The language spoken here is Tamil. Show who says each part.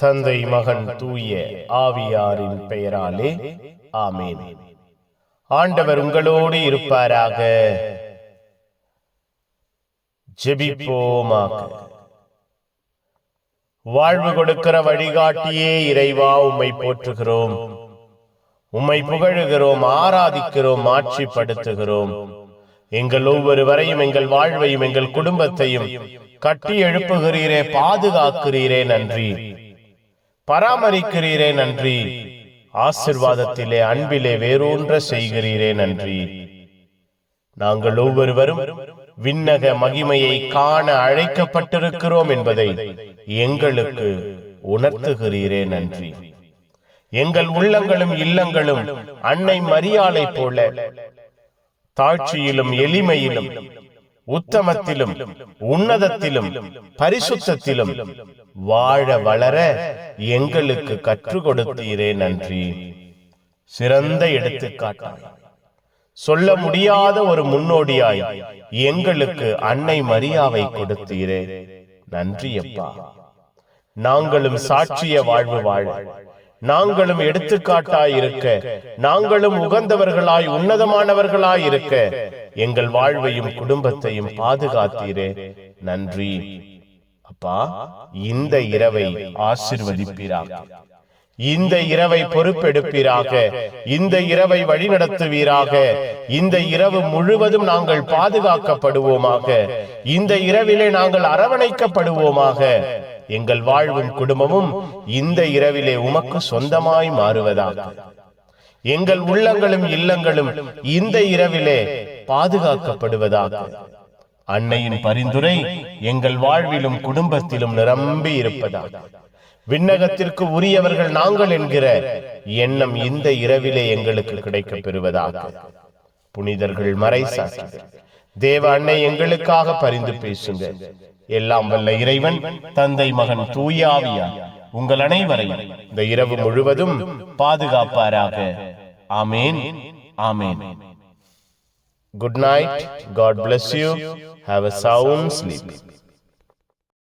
Speaker 1: தந்தை மகன் தூய ஆவியாரின் பெயராலே ஆமேன். ஆண்டவர் உங்களோடு இருப்பாராக. ஜெபிப்போமாக வாழ்வு கொடுக்கிற வழிகாட்டியே இறைவா உம்மை போற்றுகிறோம். உம்மை புகழுகிறோம் ஆராதிக்கிறோம் ஆட்சிப்படுத்துகிறோம். எங்கள் ஒவ்வொருவரையும் எங்கள் வாழ்வையும் எங்கள் குடும்பத்தையும் கட்டி எழுப்புகிறீரே பாதுகாக்கிறீரே நன்றி. பராமரிக்கிறீரே நன்றி. ஆசிர்வாதத்திலே அன்பிலே வேரூன்ற செய்கிறீரே நன்றி. நாங்கள் ஒவ்வொருவரும் விண்ணக மகிமையை காண அழைக்கப்பட்டிருக்கிறோம் என்பதை எங்களுக்கு உணர்த்துகிறீரே நன்றி. எங்கள் உள்ளங்களும் இல்லங்களும் அன்னை மரியாளை போல தாழ்ச்சியிலும் எளிமையிலும் உத்தமத்திலும் உன்னதத்திலும் பரிசுத்தத்திலும் வாழ வளர எங்களுக்கு கற்றுக் கொடுத்தீரே நன்றி. சிறந்த எடுத்துக்காட்டாய். சொல்ல முடியாத ஒரு முன்னோடியாய் எங்களுக்கு அன்னை மரியாவை கொடுத்தீரே. நன்றி அப்பா. நாங்களும் சாட்சிய வாழ்வு வாழ நாங்களும் எடுத்துக்காட்டாயிருக்க. நாங்களும் உகந்தவர்களாய் உன்னதமானவர்களாயிருக்க. எங்கள் வாழ்வையும் குடும்பத்தையும் பாதுகாத்தீரே. நன்றி. அப்பா இந்த இரவை ஆசிர்வதிப்பீராக. இந்த இரவை பொறுப்பெடுப்பீராக. இந்த இரவை வழிநடத்துவீராக. இந்த இரவு முழுவதும் நாங்கள் பாதுகாக்கப்படுவோமாக. இந்த இரவிலே நாங்கள் அரவணைக்கப்படுவோமாக. எங்கள் வாழ்வும் குடும்பமும் இந்த இரவிலே உமக்கு சொந்தமாய் மாறுவதாக. எங்கள் உள்ளங்களும் இல்லங்களும் இந்த இரவிலே பாதுகாக்கப்படுவதாக. அன்னையின் பரிந்துரை எங்கள் வாழ்விலும் குடும்பத்திலும் நிரம்பி இருப்பதாக. விண்ணகத்திற்கு உரியவர்கள் நாங்கள் என்கிற எண்ணம் இந்த இரவிலே எங்களுக்கு கிடைக்கப் பெறுவதாக. புனிதர்கள் மறைசாட்சி. தேவ அன்னை எங்களுக்காக பரிந்து பேசுங்கள். எல்லாம் வல்ல இறைவன் தந்தை மகன் தூயாவியா உங்கள் அனைவரையும் இந்த இரவு முழுவதும் பாதுகாப்பாராக. ஆமேன். ஆமேன். Good night God bless you have a sound sleep